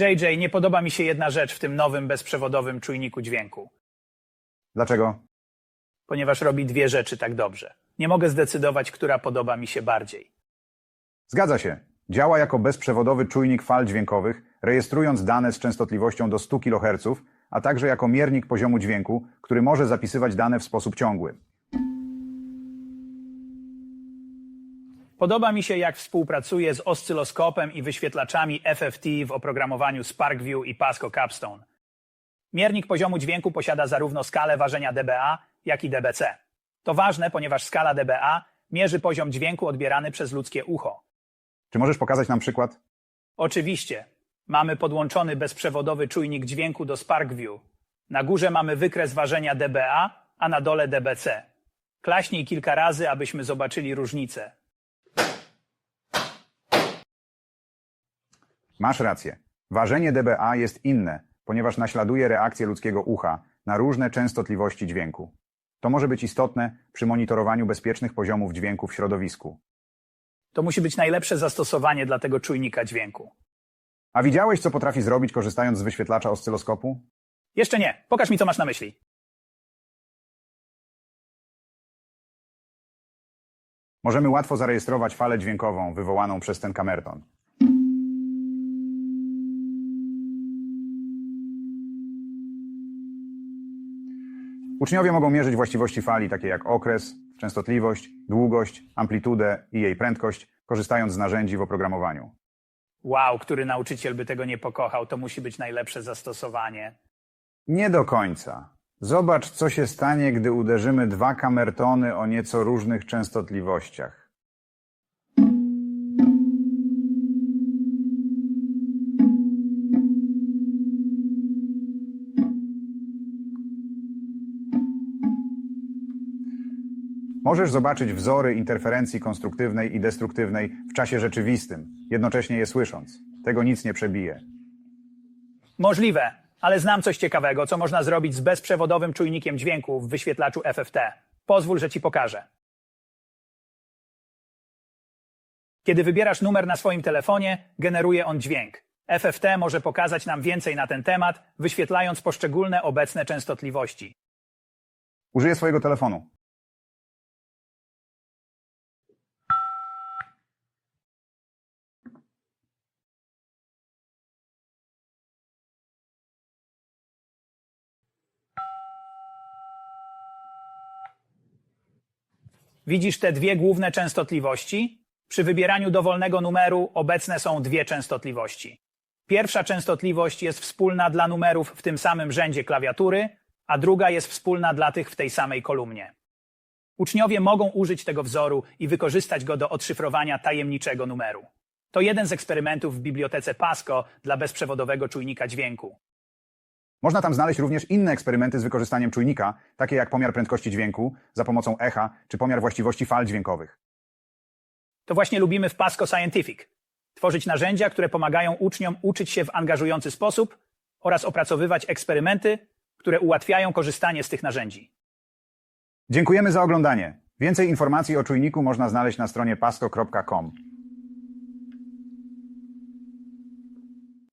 JJ, nie podoba mi się jedna rzecz w tym nowym bezprzewodowym czujniku dźwięku, Dlaczego? ponieważ robi dwie rzeczy tak dobrze. Nie mogę zdecydować, która podoba mi się bardziej. Zgadza się. Działa jako bezprzewodowy czujnik fal dźwiękowych, rejestrując dane z częstotliwością do 100 kHz, a także jako miernik poziomu dźwięku, który może zapisywać dane w sposób ciągły. Podoba mi się, jak współpracuje z oscyloskopem i wyświetlaczami FFT w oprogramowaniu SparkView i Pasco Capstone. Miernik poziomu dźwięku posiada zarówno skalę ważenia dBA, jak i dBC. To ważne, ponieważ skala dBA mierzy poziom dźwięku odbierany przez ludzkie ucho. Czy możesz pokazać nam przykład? Oczywiście, mamy podłączony bezprzewodowy czujnik dźwięku do SparkView. Na górze mamy wykres ważenia dBA, a na dole dBC. Klaśnij kilka razy, abyśmy zobaczyli różnicę. Masz rację. Ważenie dBA jest inne, ponieważ naśladuje reakcję ludzkiego ucha na różne częstotliwości dźwięku. To może być istotne przy monitorowaniu bezpiecznych poziomów dźwięku w środowisku. To musi być najlepsze zastosowanie dla tego czujnika dźwięku. A widziałeś, co potrafi zrobić korzystając z wyświetlacza oscyloskopu? Jeszcze nie. Pokaż mi, co masz na myśli. Możemy łatwo zarejestrować falę dźwiękową wywołaną przez ten kamerton. Uczniowie mogą mierzyć właściwości fali, takie jak okres, częstotliwość, długość, amplitudę i jej prędkość, korzystając z narzędzi w oprogramowaniu. Wow, który nauczyciel by tego nie pokochał, to musi być najlepsze zastosowanie. Nie do końca. Zobacz, co się stanie, gdy uderzymy dwa kamertony o nieco różnych częstotliwościach. Możesz zobaczyć wzory interferencji konstruktywnej i destruktywnej w czasie rzeczywistym, jednocześnie je słysząc. Tego nic nie przebije. Możliwe, ale znam coś ciekawego, co można zrobić z bezprzewodowym czujnikiem dźwięku w wyświetlaczu FFT. Pozwól, że ci pokażę. Kiedy wybierasz numer na swoim telefonie, generuje on dźwięk. FFT może pokazać nam więcej na ten temat, wyświetlając poszczególne obecne częstotliwości. Użyję swojego telefonu. Widzisz te dwie główne częstotliwości? Przy wybieraniu dowolnego numeru obecne są dwie częstotliwości. Pierwsza częstotliwość jest wspólna dla numerów w tym samym rzędzie klawiatury, a druga jest wspólna dla tych w tej samej kolumnie. Uczniowie mogą użyć tego wzoru i wykorzystać go do odszyfrowania tajemniczego numeru. To jeden z eksperymentów w bibliotece Pasco dla bezprzewodowego czujnika dźwięku. Można tam znaleźć również inne eksperymenty z wykorzystaniem czujnika, takie jak pomiar prędkości dźwięku za pomocą echa czy pomiar właściwości fal dźwiękowych. To właśnie lubimy w Pasco Scientific. Tworzyć narzędzia, które pomagają uczniom uczyć się w angażujący sposób oraz opracowywać eksperymenty, które ułatwiają korzystanie z tych narzędzi. Dziękujemy za oglądanie. Więcej informacji o czujniku można znaleźć na stronie pasco.com.